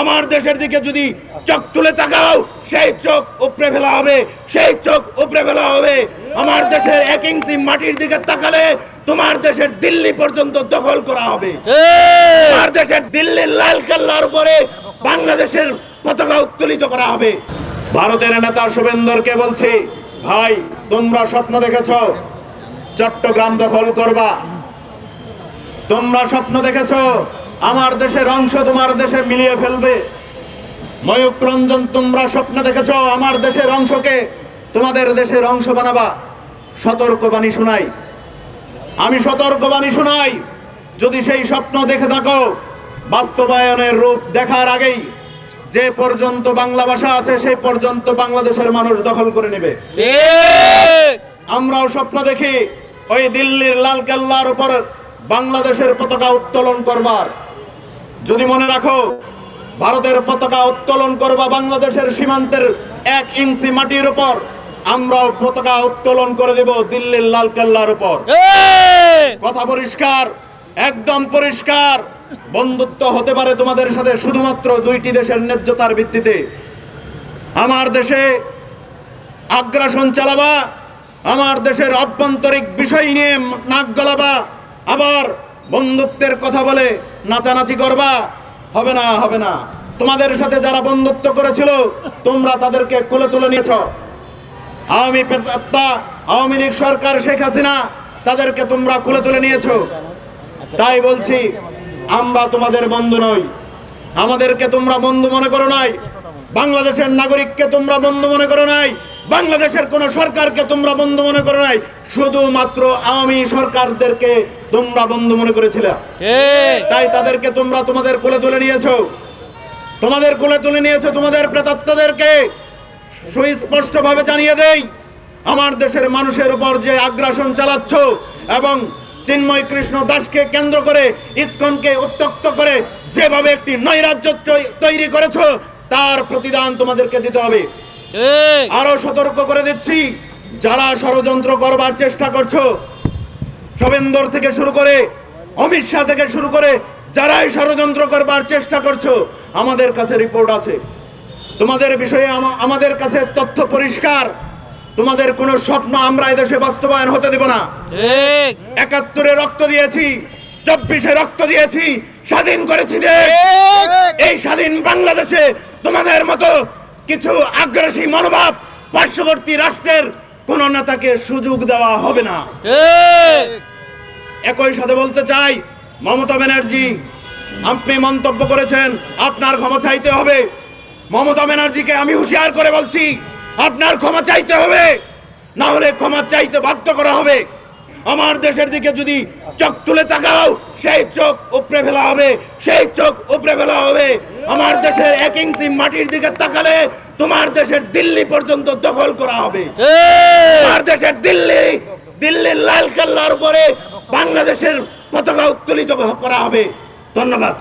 আমার দেশের দিকে যদি চোখ তুলে তাকাও সেই চোখ উপড়ে ফেলা হবে সেই চোখ উপড়ে ফেলা হবে। আমার দেশের এক ইঞ্চি মাটির দিকে তাকালে তোমার দেশের দিল্লি পর্যন্ত দখল করা হবে। আমার দেশের দিল্লির লাল কেল্লার উপরে বাংলাদেশের পতাকা উত্তোলিত করা হবে। ভারতের নেতা শুভেন্দরকে বলছি ভাই তোমরা স্বপ্ন দেখেছ? চট্টগ্রাম দখল করবা। তোমরা স্বপ্ন দেখেছ? আমার দেশের অংশ তোমার দেশে মিলিয়ে ফেলবে। ময়ূকরঞ্জন তোমরা স্বপ্ন দেখেছ আমার দেশের অংশকে তোমাদের দেশের অংশ বানাবা। সতর্কবাণী শোনাই। আমি সতর্কবাণী শোনাই। যদি সেই স্বপ্ন দেখে থাকো বাস্তবায়নের রূপ দেখার আগেই যে পর্যন্ত বাংলা ভাষা আছে সেই পর্যন্ত বাংলাদেশের মানুষ দখল করে নেবে। আমরাও স্বপ্ন দেখি ওই দিল্লির লাল কেল্লার উপর বাংলাদেশের পতাকা উত্তোলন করবার। যদি মনে রাখো ভারতের পতাকা উত্তোলন করবা বাংলাদেশের সীমান্তের এক ইঞ্চি মাটির উপর আমরাও পতাকা উত্তোলন করে দেব দিল্লির লাল কেল্লার উপর কথা পরিষ্কার একদম পরিষ্কার। বন্ধুত্ব হতে পারে তোমাদের সাথে শুধুমাত্র দুইটি দেশের ন্যায্যতার ভিত্তিতে। আমার দেশে আগ্রাসন চালাবা আমার দেশের অভ্যন্তরিক বিষয় নিয়ে নাক গলাবা আবার বন্ধুত্বের কথা বলে নাচানাচি করবা? হবে না হবে না। তোমাদের সাথে যারা বন্ধুত্ব করেছিল, তোমরা তাদেরকে কোলে তুলে নিয়েছ। আওয়ামী আওয়ামী লীগ সরকার শেখ হাসিনা, তাদেরকে তোমরা কোলে তুলে নিয়েছো। তাই বলছি, আমরা তোমাদের বন্ধু নই। আমাদেরকে তোমরা বন্ধু মনে করো নাই। বাংলাদেশের নাগরিককে তোমরা বন্ধু মনে করো নাই। বাংলাদেশের কোন সরকারকে তোমরা বন্ধু মনে করো নাই। শুধুমাত্র আওয়ামী সরকারদেরকে তোমরা বন্ধু মনে করেছিলে। তাই তাদেরকে তোমরা তোমাদের কোলে তুলে নিয়েছো। তোমাদের কোলে তুলে নিয়েছো তোমাদের প্রেতাত্মাদেরকে। সুস্পষ্টভাবে জানিয়ে দেই আমার দেশের মানুষের উপর যে আগ্রাসন চালাচ্ছ এবং চিন্ময় কৃষ্ণ দাসকে কেন্দ্র করে ইসকনকে উত্তক্ত করে যেভাবে একটি নৈরাজ্য তৈরি করেছ তার প্রতিদান তোমাদেরকে দিতে হবে। আরও সতর্ক করে দিচ্ছি যারা ষড়যন্ত্র করবার চেষ্টা করছ শবেন্দর থেকে শুরু করে অমিত শাহ থেকে শুরু করে যারাই ষড়যন্ত্র করবার চেষ্টা করছ আমাদের কাছে রিপোর্ট আছে। তোমাদের বিষয়ে আমাদের কাছে তথ্য পরিষ্কার। তোমাদের কোনো স্বপ্ন আমরা এদেশে বাস্তবায়ন হতে দেব না। একাত্তরে রক্ত দিয়েছি চব্বিশে রক্ত দিয়েছি স্বাধীন করেছি এই স্বাধীন বাংলাদেশে তোমাদের মতো কিছু আগ্রাসী মনোভাব পার্শ্ববর্তী রাষ্ট্রের কোন নেতাকে সুযোগ দেওয়া হবে না। একই সাথে বলতে চাই মমতা ব্যানার্জি আপনি মন্তব্য করেছেন আপনার ক্ষমা চাইতে হবে। মমতা ব্যানার্জিকে আমি হুঁশিয়ার করে বলছি আপনার ক্ষমা চাইতে হবে না হলে ক্ষমা চাইতে বাধ্য করা হবে। আমার দেশের দিকে যদি চোখ তুলে তাকাও সেই চোখ উপরে ফেলা হবে সেই চোখ উপরে ফেলা হবে। আমার দেশের এক ইঞ্চি মাটির দিকে তাকালে তোমার দেশের দিল্লি পর্যন্ত দখল করা হবে। আমার দেশের দিল্লি দিল্লির লাল কেল্লার উপরে বাংলাদেশের পতাকা উত্তোলিত করা হবে। ধন্যবাদ।